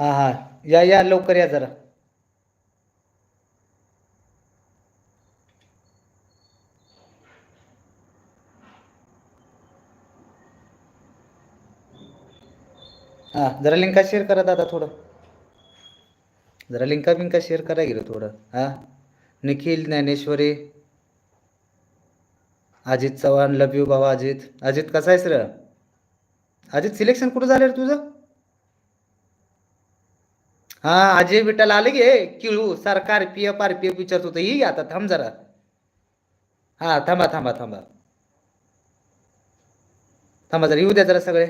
हा हा. या या लवकर या जरा. हा जरा लिंका शेअर करा दादा थोडं. जरा लिंका बिंका शेअर करा गेलं थोडं. हा. निखिल ज्ञानेश्वरी. अजित चव्हाण लव यू बाबा अजित. अजित कसा आहेस रे? अजित सिलेक्शन कुठं झालं रे तुझं? हा अजय विठ्ठल आले गे किळू सारखा आरपीएफ आरपीएफ विचारत होतं. ही आता थांब जरा. हा थांबा थांबा थांबा. थांबा जरा येऊ द्या जरा सगळे.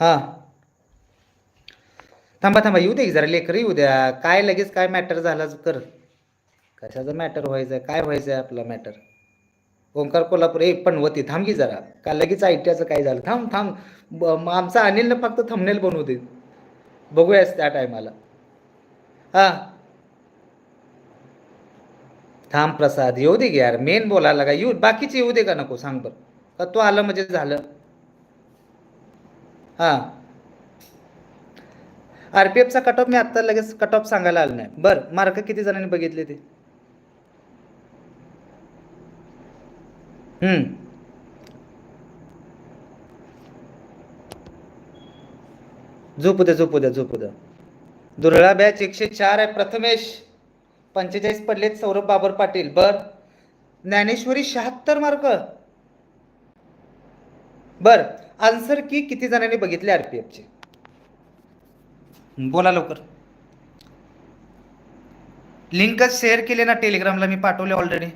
हा. थांबा थांबा येऊ दे जरा लेकर येऊ द्या. काय लगेच काय मॅटर झालाच कर. कशाचं मॅटर व्हायचं काय व्हायचं आहे आपला मॅटर ओंकार कोल्हापूर ए पणवती थांब की जरा. का लगेच आयटीआचं काय झालं? थांब थांब. ब- मग आमचा अनिलनं फक्त थंबनेल बनवू दे बघूयास त्या टायमाला हा. थांब प्रसाद येऊ दे की यार. मेन बोलायला का येऊ बाकीचे येऊ दे का नको? सांग बरं. का तू आलं म्हणजे झालं? हां. आर पी एफचा कट ऑफ मी आत्ता लगेच कट ऑफ सांगायला आलं नाही. बरं मार्क किती जणांनी बघितले ते? हम्म. झोपू द्या झोपू द्या झोपू द्या दुर्ळा बॅच एकशे चार आहे. प्रथमेश पंचेचाळीस पडलेत. सौरभ बाबर पाटील बर. ज्ञानेश्वरी शहात्तर मार्क. बर. आन्सर की किती जणांनी बघितले आरपीएफचे बोला लवकर. लिंकच शेअर केले ना टेलिग्रामला मी पाठवले ऑलरेडी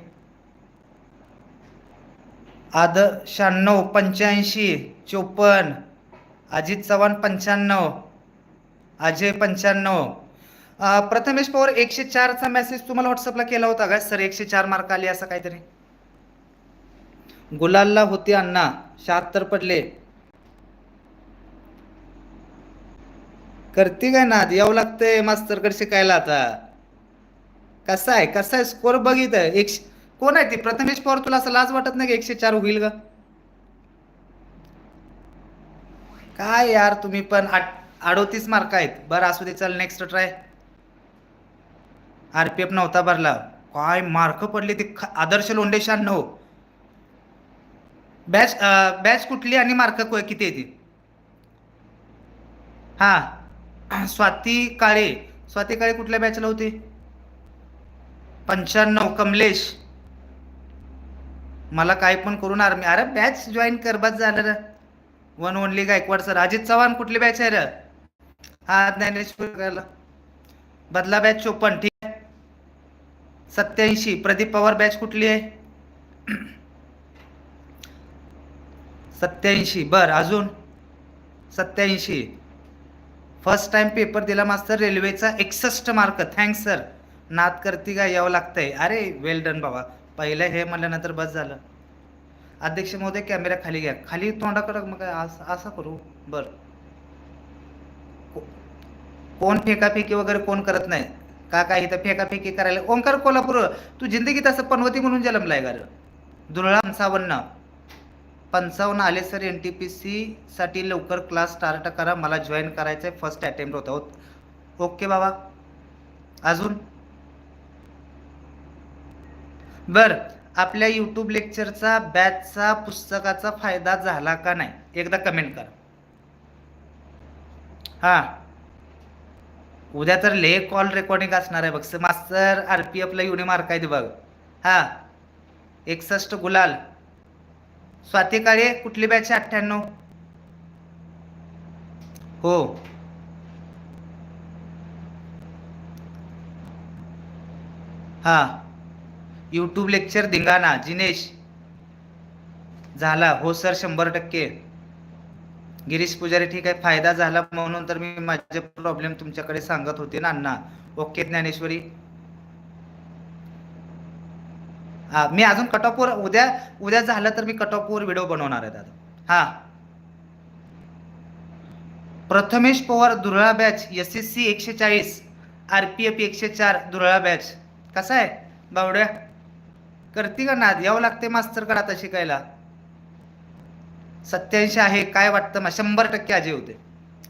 आद शहाण्णव पंच्याऐंशी चोपन्न अजित चव्हाण पंच्याण्णव अजय पंच्याण्णव. प्रथमेश पवार एकशे चारचा मेसेज तुम्हाला व्हॉट्सअपला केला होता का सर एकशे चार मार्क आले असं काहीतरी. गुलालला होते अण्णा. शहात्तर पडले. करते काय ना यावं लागतंय मास्तरकडे शिकायला आता. कसा आहे कसा आहे स्कोर बघित एकशे कोण आहे ती? प्रथमेश पवार तुला असं लाज वाटत नाही का एकशे चार होईल का काय यार तुम्ही पण आठ अडोतीस मार्क आहेत. बरं असू दे चल next try R P F नव्हता भरला. काय मार्क पडले ते? ख- आदर्श लोंढे शहाण्णव. बॅच बॅच कुठली आणि मार्क किती आहे ती? हां. स्वाती काळे. स्वाती काळे कुठल्या बॅचला होते? पंच्याण्णव. कमलेश. मला काय पण करून आर्मी. अरे बॅच जॉईन कर बस झालं रे. One only Gaikwad sir Ajit Chavan कुठली बॅच आहे रे? हा ज्ञानेश्वर बदला बॅच चोपन्न ठीक आहे. सत्याऐंशी प्रदीप पवार बॅच कुठली आहे? सत्याऐंशी बर अजून? सत्याऐंशी. फर्स्ट टाइम पेपर दिला मास्तर रेल्वेचा एकसष्ट मार्क थँक्स सर नाद करती का? यावं लागतंय. अरे वेल डन बाबा. पहिलं हे म्हणल्यानंतर बस झालं. अध्यक्ष महोदय कॅमेरा खाली घ्या. खाली तोंडाकडं मग काय असं असं करू. बर. कोण फेकाफेकी वगैरे कोण करत नाही. का काय इथं फेकाफेकी करायला? ओंकार कोल्हापूर तू जिंदगीत असं पनवती म्हणून जन्मलाय का रे? दुर्ळा पंचावन्न पंचावन्न आले sir N T P C साठी लवकर क्लास स्टार्ट करा. मला जॉईन करायचं आहे फर्स्ट अटेम्प्ट होता. ओ- ओके बाबा. अजून? बर. आपल्या यूट्यूब लेक्चरचा बॅचचा पुस्तकाचा फायदा झाला का नाही? एकदा कमेंट करा. हां. उद्या तर ले कॉल रेकॉर्डिंग असणार आहे बघ. मास्तर आर पी एफला एवढी मार्क आहे बघ. हां. एकसष्ट गुलाल. स्वाती काळे कुठली बॅच आहे अठ्ठ्याण्णव? हो. हां. यूट्यूब लेक्चर धिंगाणा जिनेश. झाला. हो सर शंभर टक्के. गिरीश पुजारी ठीक आहे. फायदा झाला म्हणून तर मी माझे प्रॉब्लेम तुमच्याकडे सांगत होते ना अण्णा. ओके ज्ञानेश्वरी. हा मी अजून कट ऑफवर उद्या उद्या झालं तर मी कट ऑफवर व्हिडिओ बनवणार आहे दादा. हा. प्रथमेश पवार दुरळा बॅच एस एस सी एकशे चाळीस. आर पी एफ एकशे चार दुरळा बॅच कसा आहे? बावड्या? करते का नाद? यावं लागते मास्तरकडे आता शिकायला? सत्याऐंशी आहे काय वाटतं? मग शंभर टक्के आजी होते.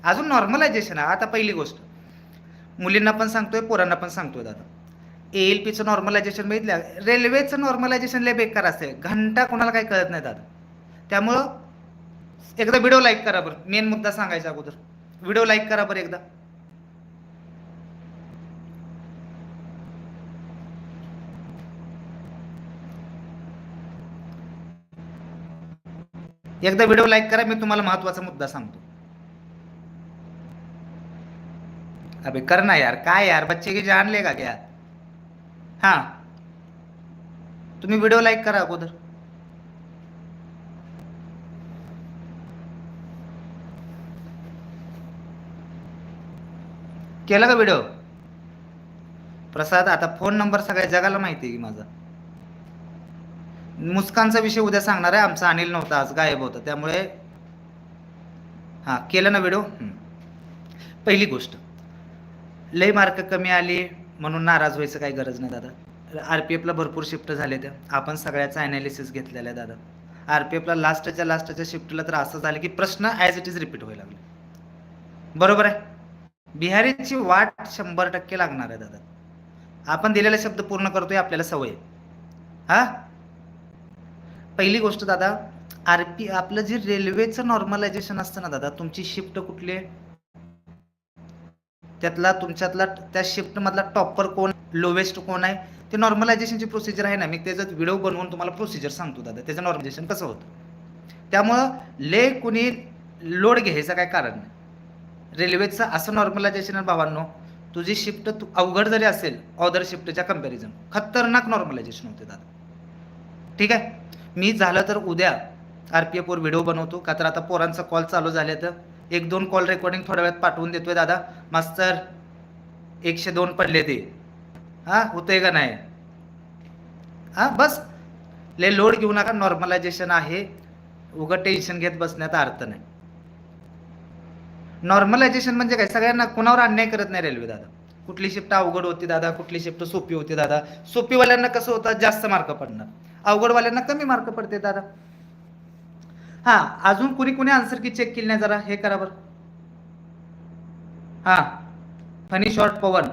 अजून नॉर्मलायझेशन आहे. आता पहिली गोष्ट. मुलींना पण सांगतोय पोरांना पण सांगतोय दादा. ए एल पीचं नॉर्मलायझेशन बघितलं? रेल्वेचं नॉर्मलायझेशन लय बेकार असते. घंटा कोणाला काही कळत नाही दादा. त्यामुळं एकदा व्हिडिओ लाईक करा बरं. मेन मुद्दा सांगायचा अगोदर. व्हिडिओ लाईक करा बरं एकदा. एकदा व्हिडिओ लाईक करा मी तुम्हाला महत्त्वाचा मुद्दा सांगतो. अबे कर ना यार काय यार बच्चे की जान लेगा क्या हा. तुम्ही व्हिडिओ लाईक करा अगोदर. केला का व्हिडिओ? प्रसाद आता फोन नंबर सगळ्या जगाला माहिती आहे की माझा. मुस्कानचा विषय उद्या सांगणार आहे. आमचा अनिल नव्हता आज गायब होता. त्यामुळे हां केलं ना व्हिडिओ पहिली गोष्ट. लय मार्क कमी आली म्हणून नाराज व्हायचं काही गरज नाही दादा. आर पी एफला भरपूर शिफ्ट झाले त्या आपण सगळ्याचा ॲनालिसिस घेतलेला आहे दादा. आर पी एफला लास्टच्या लास्टच्या शिफ्टला तर असं झालं की प्रश्न ॲज इट इज रिपीट व्हायला लागले. बरोबर आहे? बिहारीची वाट शंभर टक्के लागणार आहे दादा. आपण दिलेला शब्द पूर्ण करतोय आपल्याला सवय हां? पहिली गोष्ट दादा आर पी आपलं जे रेल्वेचं नॉर्मलायझेशन असतं ना दादा तुमची शिफ्ट कुठली आहे? त्यातला तुमच्यातला त्या शिफ्टमधला टॉपर कोण लोवेस्ट कोण आहे? ते नॉर्मलायझेशनची प्रोसिजर आहे ना मी त्याचं व्हिडिओ बनवून तुम्हाला प्रोसिजर सांगतो दादा त्याचं नॉर्मलायझेशन कसं होतं? त्यामुळं ले कुणी लोड घ्यायचं काय कारण नाही. रेल्वेचं असं नॉर्मलायझेशन आहे भावांनो तुझी शिफ्ट तू अवघड जरी असेल ऑदर शिफ्टच्या कंपॅरिझन खतरनाक नॉर्मलायझेशन होते दादा. ठीक आहे? मी झालं तर उद्या आर पी एफवर व्हिडिओ बनवतो. का तर आता पोरांचा कॉल चालू झाले तर एक दोन कॉल रेकॉर्डिंग थोड्या वेळात पाठवून देतोय दादा. मास्तर एकशे दोन पडले ते. हां होतंय का नाही? हां बस. ले लोड घेऊ नका. नॉर्मलायझेशन आहे. उगं टेन्शन घेत बसण्यात अर्थ नाही. नॉर्मलायझेशन म्हणजे काय? सगळ्यांना कुणावर अन्याय करत नाही रेल्वे दादा. कुठली शिफ्ट अवघड होती दादा? कुठली शिफ्ट सोपी होती दादा? सोपीवाल्यांना कसं होतं? जास्त मार्क पडणार अवघडवाल्यांना कमी मार्क पडते दादा. हा अजून कुणी कुणी आन्सर की चेक केली नाही जरा? हे करा बरं. हा funny short Pawan.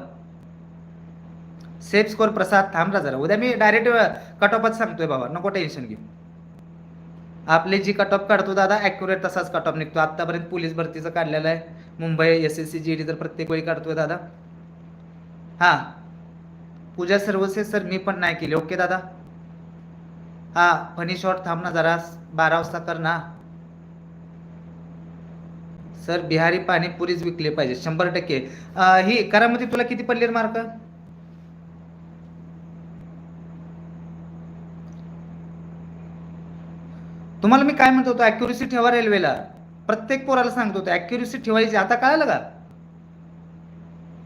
Safe score Prasad थांबला जरा. उद्या मी डायरेक्ट कट ऑफच सांगतोय बाबा. नको टेन्शन घेऊ. आपली जी कट ऑफ काढतो दादा ॲक्युरेट तसाच कट ऑफ निघतो. आत्तापर्यंत पोलीस भरतीचं काढलेलं आहे. Mumbai S S C G D तर प्रत्येक वेळी काढतोय दादा. हां. पूजा सर्वसेस सर मी पण नाही केली. ओके दादा. हा फनी शॉट थांब ना जरा. बारा वाजता कर ना. सर बिहारी पाणीपुरीच विकले पाहिजे शंभर टक्के. ही करामध्ये तुला किती पडले मार्क? तुम्हाला मी काय म्हणतो होतो? ॲक्युरेसी ठेवा रेल्वेला प्रत्येक पोराला सांगतो होतो ॲक्युरेसी ठेवायची. आता कळालं का?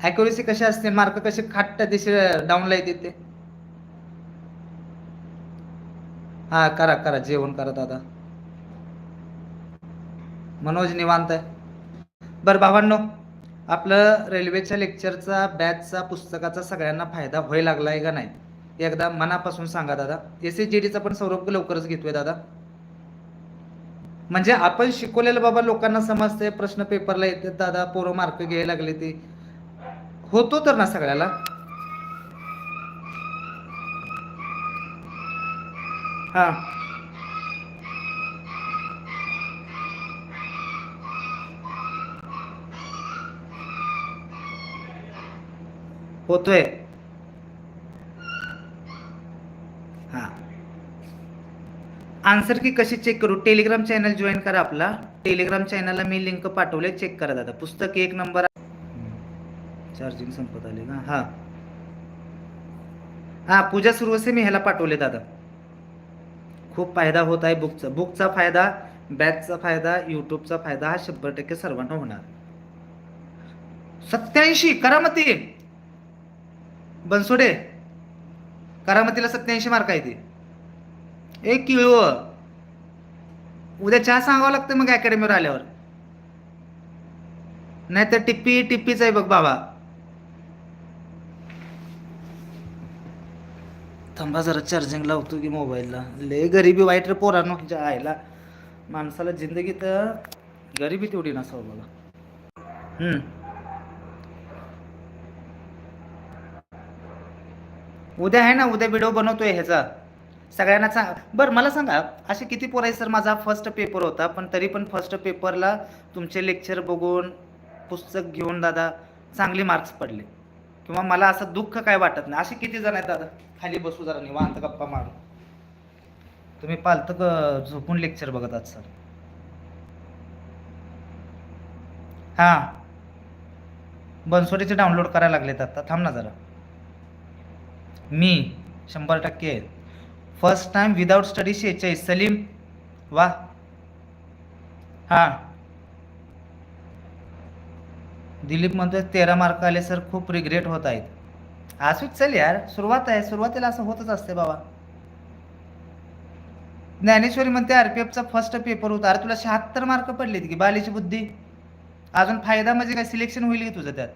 ॲक्युरेसी कशी असते? मार्क कसे खाट्ट दिशे डाऊनला येते ते. हा करा करा जेवण करा दादा. मनोज निवांत आहे. बरं बाबांनो आपलं रेल्वेच्या लेक्चरचा बॅचचा पुस्तकाचा सगळ्यांना फायदा व्हायला आहे का नाही? एकदा मनापासून सांगा दादा. एस एस जी डीचा पण सौरभ लवकरच घेतोय दादा. म्हणजे आपण शिकवलेलं बाबा लोकांना समजतंय प्रश्न पेपरला येतात दादा पोरं मार्क घ्यायला लागले ते. होतो तर ना सगळ्याला? हा. होतोय. हा. आन्सर की कशी चेक करू? टेलिग्राम चॅनल जॉईन करा आपला. टेलिग्राम चॅनलला मी लिंक पाठवले चेक करा दादा. पुस्तक एक नंबर चार्जिंग संपत आले का हा. हा पूजा सुरू असे मी ह्याला पाठवले दादा. खूप फायदा होत आहे बुकचा बुकचा फायदा बॅचचा फायदा युट्यूबचा फायदा हा शंभर टक्के सर्वांना होणार. सत्याऐंशी करामती. बनसोडे. करामतीला सत्याऐंशी मार्क आहे ते. एक किलो. उद्या चहा सांगावं लागतं मग अकॅडमीवर आल्यावर. नाही तर टिप्पी टिप्पीच आहे बघ बाबा. थांबा जरा चार्जिंग लावतो की मोबाईलला लय गरिबी वाईट रे पोरांनो आयला माणसाला जिंदगी तर गरिबी तेवढी नसावं बघा. उद्या आहे ना उद्या व्हिडिओ बनवतोय ह्याचा. सगळ्यांना सांग. बरं मला सांगा असे किती पोरं आहे सर? माझा फर्स्ट पेपर होता पण तरी पण फर्स्ट पेपरला तुमचे लेक्चर बघून पुस्तक घेऊन दादा चांगले मार्क्स पडले. किंवा मला असं दुःख काय वाटत नाही? असे किती जण आहेत दादा? खाली बसू जरा निवांत गप्पा मारू. तुम्ही पालतं झोपून लेक्चर बघत आहात सर हां. बनसोडीचे डाउनलोड करायला लागलेत आता. थांब ना जरा. मी शंभर टक्के फर्स्ट टाइम विदाउट स्टडी शेहेचाळीस सलीम वा. हां. दिलीप म्हणतोय तेरा मार्क आले सर. खूप रिग्रेट होत आहेत. असूच चल यार. सुरुवात आहे. सुरुवातीला असं होतच असते बाबा. ज्ञानेश्वरी म्हणते आरपीएफचा फर्स्ट पेपर होता. अरे तुला शहात्तर मार्क पडलेत की बालीची बुद्धी? अजून फायदा म्हणजे काय? सिलेक्शन होईल की तुझं त्यात?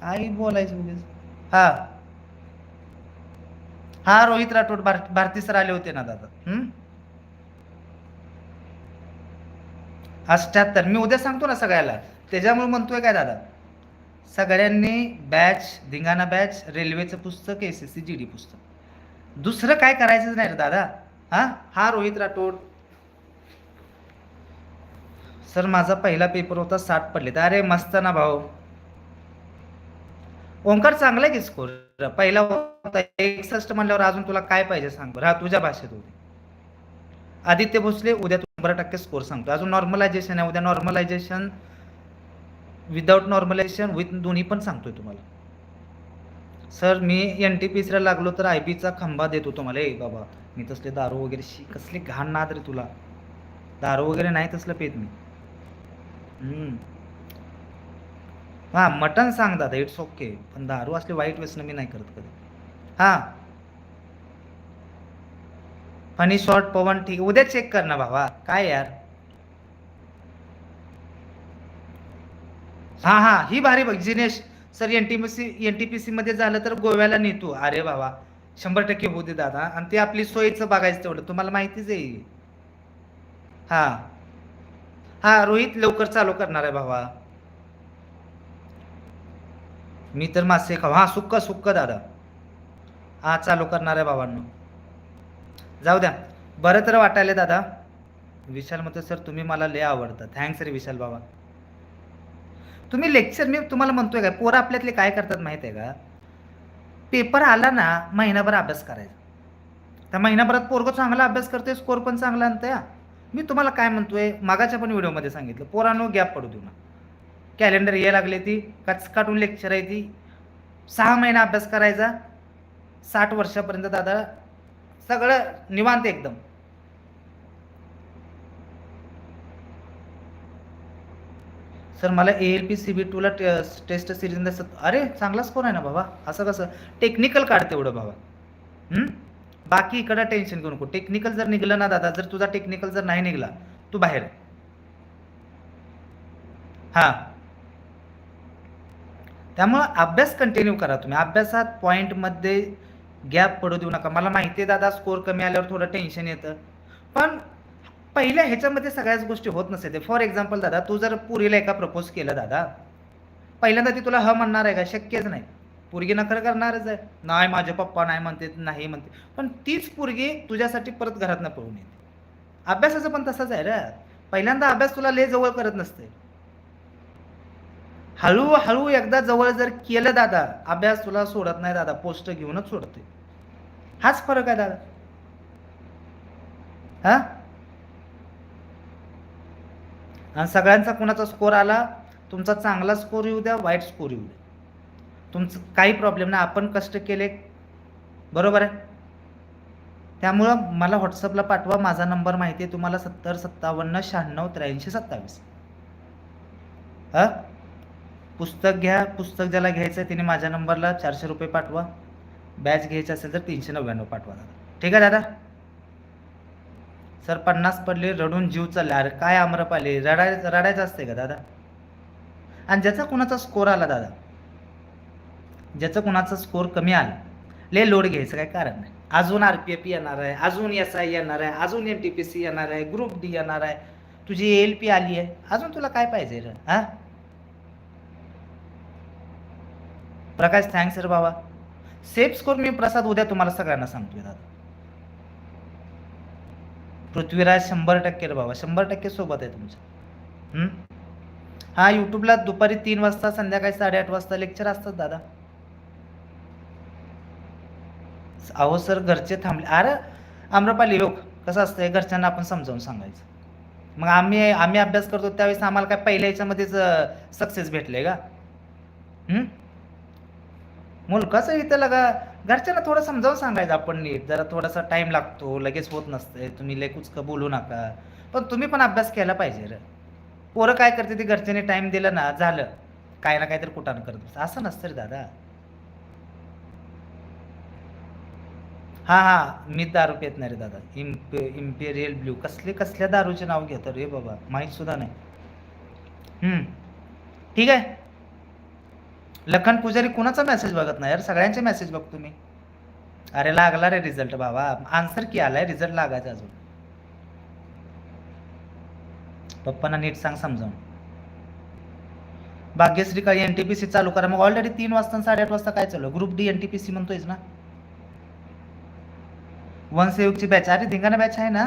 काही बोलायचं उगीच हा. हा रोहित राठोड भार भारती सर आले होते ना दादा. हम्म? अष्ट्याहत्तर मी उद्या सांगतो ना सगळ्याला. त्याच्यामुळे म्हणतोय काय दादा? सगळ्यांनी बॅच धिंगाणा बॅच रेल्वेचं पुस्तक S S C G D पुस्तक. दुसरं काय करायचंच नाही रे दादा? हा? हा रोहित राठोड. सर माझा पहिला पेपर होता साठ पडले तर अरे मस्त ना भाऊ. ओंकार चांगला आहे की स्कोर पहिला होता एकसष्ट म्हणल्यावर अजून तुला काय पाहिजे सांग बरं? हा तुझ्या भाषेत होते. आदित्य भोसले उद्या शंभर टक्के स्कोर सांगतो. अजून नॉर्मलायझेशन आहे. उद्या नॉर्मलायझेशन विदाऊट नॉर्मलायझेशन विथ दोन्ही पण सांगतोय तुम्हाला. सर मी एन टी पी सीला लागलो तर आय बीचा खंबा देतो तुम्हाला ए बाबा मी तसले दारू वगैरे शी कसली घाण नाद रे तुला. दारू वगैरे नाही तसलं पेत मी. हां मटन सांग दादा इट्स ओके पण दारू असले वाईट व्यसन मी नाही करत कधी. हां. फनी शॉर्ट पवन ठीक उद्या चेक कर ना बाबा. काय यार? हा हा ही भारी बघ Jinesh sir N T P C N T P सीमध्ये झालं तर गोव्याला नेतो. अरे बाबा शंभर टक्के होऊ दे दादा. आणि ते आपली सोयीचं बघायचं तेवढं. तुम्हाला माहितीच आहे. हा. हा रोहित लवकर चालू करणार आहे भावा. मी तर मासे खाऊ. हा सुक्क सुक्क दादा. हा चालू करणार आहे बाबांनो जाऊ द्या. बरं तर वाटायला दादा. विशाल म्हणतो सर तुम्ही मला लय आवडता. थँक्स रे विशाल बाबा तुम्ही लेक्चर मी तुम्हाला म्हणतोय काय पोरं आपल्यातले काय करतात माहिती आहे का? पेपर आला ना महिनाभर अभ्यास करायचा. त्या महिनाभरात पोरगं चांगला अभ्यास करतोय स्कोर पण चांगला आणतोय मी तुम्हाला काय म्हणतोय मागाच्या पण व्हिडिओमध्ये सांगितलं पोरांनो गॅप पडू देऊ ना. कॅलेंडर ये लागले ती कच काटून लेक्चर आहे ती. सहा महिना अभ्यास करायचा. साठ वर्षापर्यंत दादा सगळं निवांत एकदम. सर मला A L P C B टूला test series अरे चांगला स्कोर आहे ना बाबा. असं कसं? टेक्निकल काढ तेवढं बाबा. हम्म? बाकी इकडं टेन्शन घेऊ नको. टेक्निकल जर निघलं ना दादा जर तुझा टेक्निकल जर नाही निघला तू बाहेर हा. त्यामुळं अभ्यास कंटिन्यू करा तुम्ही. अभ्यासात पॉईंटमध्ये गॅप पडू देऊ नका. मला माहिती आहे दादा स्कोर कमी आल्यावर थोडं टेन्शन येतं. पण पहिल्या ह्याच्यामध्ये सगळ्याच गोष्टी होत नसते फॉर एक्झाम्पल दादा तू जर पुरीला एका प्रपोज केलं दादा पहिल्यांदा ती तुला ह म्हणणार आहे का? शक्यच नाही. पोरगी नखर करणारच आहे. नाही माझे पप्पा नाही म्हणते नाही म्हणते पण तीच पोरगी तुझ्यासाठी परत घरात न पळून येते. अभ्यासाचं पण तसंच आहे रे. पहिल्यांदा अभ्यास तुला लय जवळ करत नसते. हळूहळू एकदा जवळ जर केलं दादा अभ्यास तुला सोडत नाही दादा पोस्ट घेऊनच सोडते. हाच फरक आहे दादा. हा? आणि सगळ्यांचा कुणाचा स्कोर आला तुमचा चांगला स्कोर येऊ द्या वाईट स्कोर येऊ द्या. तुमचं काही प्रॉब्लेम नाही आपण कष्ट केले. बरोबर आहे? त्यामुळं मला व्हॉट्सअपला पाठवा माझा नंबर माहिती आहे तुम्हाला सत्तर सत्तावन्न शहाण्णव त्र्याऐंशी सत्तावीस. हां? पुस्तक घ्या पुस्तक ज्याला घ्यायचं आहे त्याने माझ्या नंबरला चारशे रुपये पाठवा. बॅच घ्यायची असेल तर तीनशे नव्याण्णव पाठवा दादा. ठीक आहे दादा? सर पन्नास पडले रडून जीव चालला. अरे काय आम्रपाले रडाय रडायचं असते का दादा? आणि ज्याचा कुणाचा स्कोर आला दादा? ज्याचं कुणाचा स्कोर कमी आला? ले लोड घ्यायचं काय कारण नाही. अजून आर पी एफ येणार आहे अजून एस आय येणार आहे अजून एम टी पी सी येणार आहे ग्रुप डी येणार आहे. तुझी एल पी आली आहे. अजून तुला काय पाहिजे रे? हा? प्रकाश थँक्स रे बाबा. सेफ स्कोर मी प्रसाद उद्या तुम्हाला सगळ्यांना सांगतोय दादा. पृथ्वीराज शंभर टक्के रे बाबा शंभर टक्के सोबत आहे तुमचं. हम्म? हा यूट्यूबला दुपारी तीन वाजता संध्याकाळी साडेआठ वाजता लेक्चर असतात दादा. अहो सर घरचे थांबले. अरे आम्रपाली लोक कसं असतंय घरच्यांना आपण समजावून सांगायचं. मग आम्ही आम्ही अभ्यास करतो त्यावेळेस आम्हाला काय पहिल्या याच्यामध्येच सक्सेस भेटले का? हम्म? मुलकाचं इथं लगा घरच्यांना थोडं समजावून सांगायचं आपण नीट. जरा थोडासा टाइम लागतो लगेच होत नसते तुम्ही लेकूच कुचकं बोलू नका. पण तुम्ही पण अभ्यास केला पाहिजे रे. पोरं काय करते ते घरच्यांनी टाइम दिलं ना झालं. काय ना काहीतरी कुठानं करत असं नसतं रे दादा. हां हां. मी दारू पेत नाही रे दादा. इम्प इम्पेरियल ब्ल्यू कसले कसल्या दारूचे नाव घेतो रे बाबा. माहीत सुद्धा नाही. ठीक आहे? लखन पुजारी कुणाचा मेसेज बघत नाही? यार सगळ्यांचे मेसेज बघतो मी. अरे लागला रे रिझल्ट बाबा. आन्सर की आलाय? रिझल्ट लागायचा अजून. पप्पांना नीट सांग समजावून. भाग्यश्री काळी एनटीपीसी चालू करा. मग ऑलरेडी तीन वाजता आणि साडेआठ वाजता काय चालू ग्रुप डी एनटीपीसी म्हणतोयस ना? वन सेवकची बॅच अरे धिंगाणा बॅच आहे ना?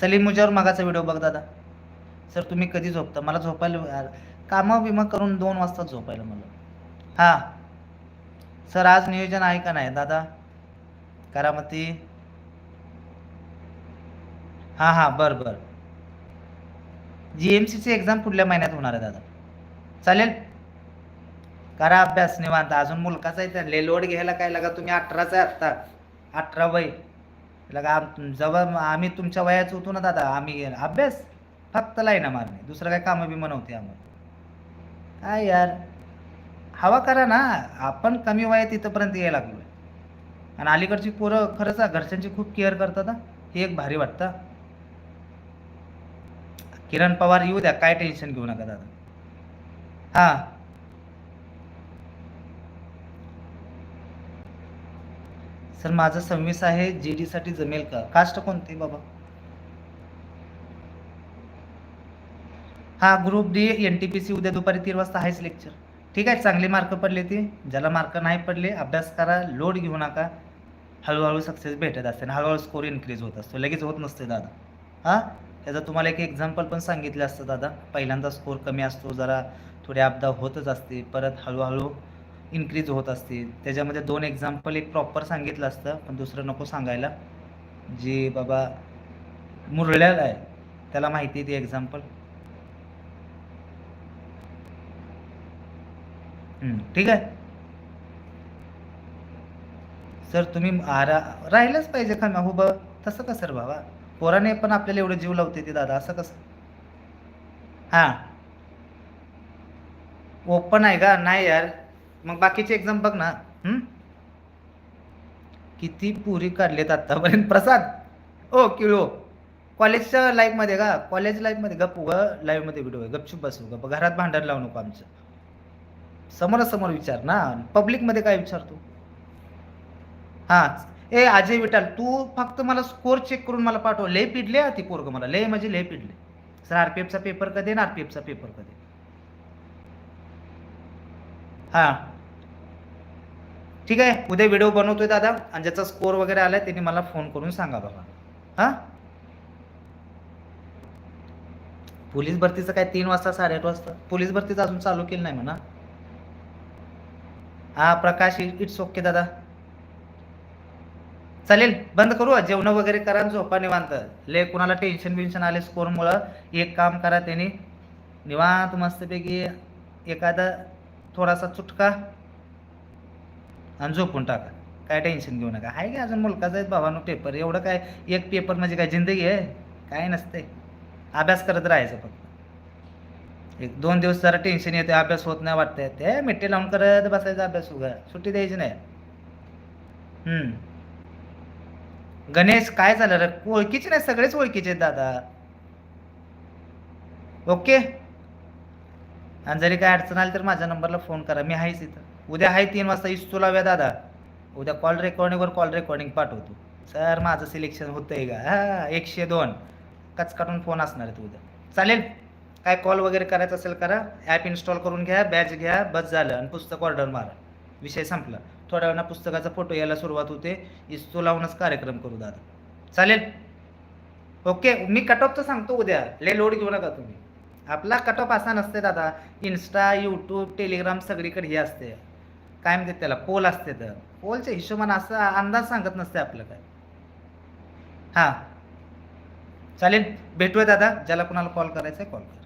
सलीम मुजावर मागाचा व्हिडिओ बघ दादा. सर तुम्ही कधी झोपता? मला झोपायला कामं बिमं करून दोन वाजता झोपायला मला हां. सर आज नियोजन आहे का नाही? दादा करामती. हां हां बरं बरं. जी एम सीची एक्झाम पुढल्या महिन्यात होणार आहे दादा. चालेल? करा अभ्यास निवांत. अजून मुलकाचा आहे त्या लोड घ्यायला काय लागा तुम्ही? अठराचा आहे आत्ता. अठरा वय. लगा जवळ आम्ही तुमच्या वयाचं होतो ना दादा. आम्ही अभ्यास फक्त लाईना मारणे. दुसरं काय कामं बिमं नव्हते आम्हाला. काय यार. हवा करा ना. आपण कमी वयात इथंपर्यंत यायला लागलो आणि अलीकडची पोरं खरंच घरच्यांची खूप केअर करतात हे. एक भारी वाटतं किरण पवार येऊ द्या. काय टेन्शन घेऊ नका दादा. हां. सर माझं सव्वीस आहे. जी डीसाठी जमेल का? कास्ट कोणते बाबा? हा group D N T P C उद्या दुपारी तीन वाजता आहेच लेक्चर ठीक आहे चांगले मार्क पडले ते. ज्याला मार्क नाही पडले अभ्यास करा लोड घेऊ नका. हळूहळू सक्सेस भेटत असते आणि हळूहळू स्कोर इन्क्रीज होत असतो. लगेच होत नसते दादा. हां? त्याचं तुम्हाला एक एक्झाम्पल पण सांगितलं असतं दादा. पहिल्यांदा स्कोर कमी असतो जरा थोडे अपदा होतच असते. परत हळूहळू इन्क्रीज होत असते. त्याच्यामध्ये दोन एक्झाम्पल एक प्रॉपर सांगितलं असतं पण दुसरं नको सांगायला. जे बाबा मुरळ्याला आहे. त्याला माहिती आहे ती एक्झाम्पल ठीक आहे. सर तुम्ही आरा राहिलंच पाहिजे का हो बा तसं का सर बाबा? पोराने पण आपल्याला एवढं जीव लावते ते दादा असं कसं? हां. ओपन आहे का? नाही यार. मग बाकीचे एक्झाम बघ ना. हं? किती पुरी काढलेत आतापर्यंत. प्रसाद! ओ किळो. कॉलेजच्या लाईफमध्ये का? कॉलेज लाईफमध्ये गप उगा. लाईव्हमध्ये व्हिडिओ आहे गपचूप बसू. गप घरात भांडण लावू नको आमचं. समोरासमोर विचार ना. पब्लिकमध्ये काय विचारतो? हा. ए अजय विटाल तू फक्त मला स्कोर चेक करून मला पाठव. लय पिडले ती पोरग मला. लय म्हणजे लय पिडले. सर आर पी एफचा पेपर कधी आणि आर पी एफचा पेपर कधी हा. ठीक आहे. उद्या व्हिडिओ बनवतोय दादा. आणि ज्याचा स्कोर वगैरे आलाय त्यांनी मला फोन करून सांगा बाबा हा? पोलीस भरतीचं काय तीन वाजता साडेआठ वाजता? पोलीस भरतीचं अजून चालू केलं नाही म्हणा. हा प्रकाश इट्स ओके दादा. चालेल बंद करू जेवण वगैरे करा आणि झोपा निवांत. ले कुणाला टेन्शन बिन्शन आले स्कोरमुळं एक काम करा त्याने. निवांत मस्तपैकी एखादा थोडासा चुटका आणि झोपून टाका. काय टेन्शन घेऊ नका. आहे की अजून मुलकाचा आहेत भावानो पेपर एवढं काय एक पेपर म्हणजे काय जिंदगी आहे? काय नसते अभ्यास करत राहायचं फक्त. एक दोन दिवस जरा टेन्शन येते अभ्यास होत नाही वाटतंय. ते मिट्टे लावून करत बसायचा अभ्यास उगा. सुट्टी द्यायची नाही. हम्म. गणेश काय झालं रे? ओळखीचे नाही सगळेच ओळखीचे आहेत दादा. ओके? आणि जरी काय अडचण आली तर माझ्या नंबरला फोन करा. मी आहेच इथं. उद्या आहे तीन वाजता. इस्तू लावूया दादा. उद्या कॉल रेकॉर्डिंगवर कॉल रेकॉर्डिंग पाठवतो. सर माझं सिलेक्शन होतंय का? हा एकशे दोन. कच काढून फोन असणार आहे उद्या. चालेल? काय कॉल वगैरे करायचं असेल करा. ॲप इन्स्टॉल करून घ्या बॅच घ्या बस झालं आणि पुस्तक ऑर्डर मारा. विषय संपला. थोड्या वेळा पुस्तकाचा फोटो यायला सुरुवात होते. इस्तो लावूनच कार्यक्रम करू दादा. चालेल? ओके मी कट ऑफचं सांगतो उद्या. ले लोड घेऊ नका तुम्ही. आपला कट ऑफ असा नसते दादा. इन्स्टा यूट्यूब टेलिग्राम सगळीकडे हे असते काय म्हणते त्याला? पोल असते तर. पोलच्या हिशोबानं असा अंदाज सांगत नसते आपलं काय. हां. चालेल? भेटूया दादा. ज्याला कोणाला कॉल करायचा आहे कॉल करा.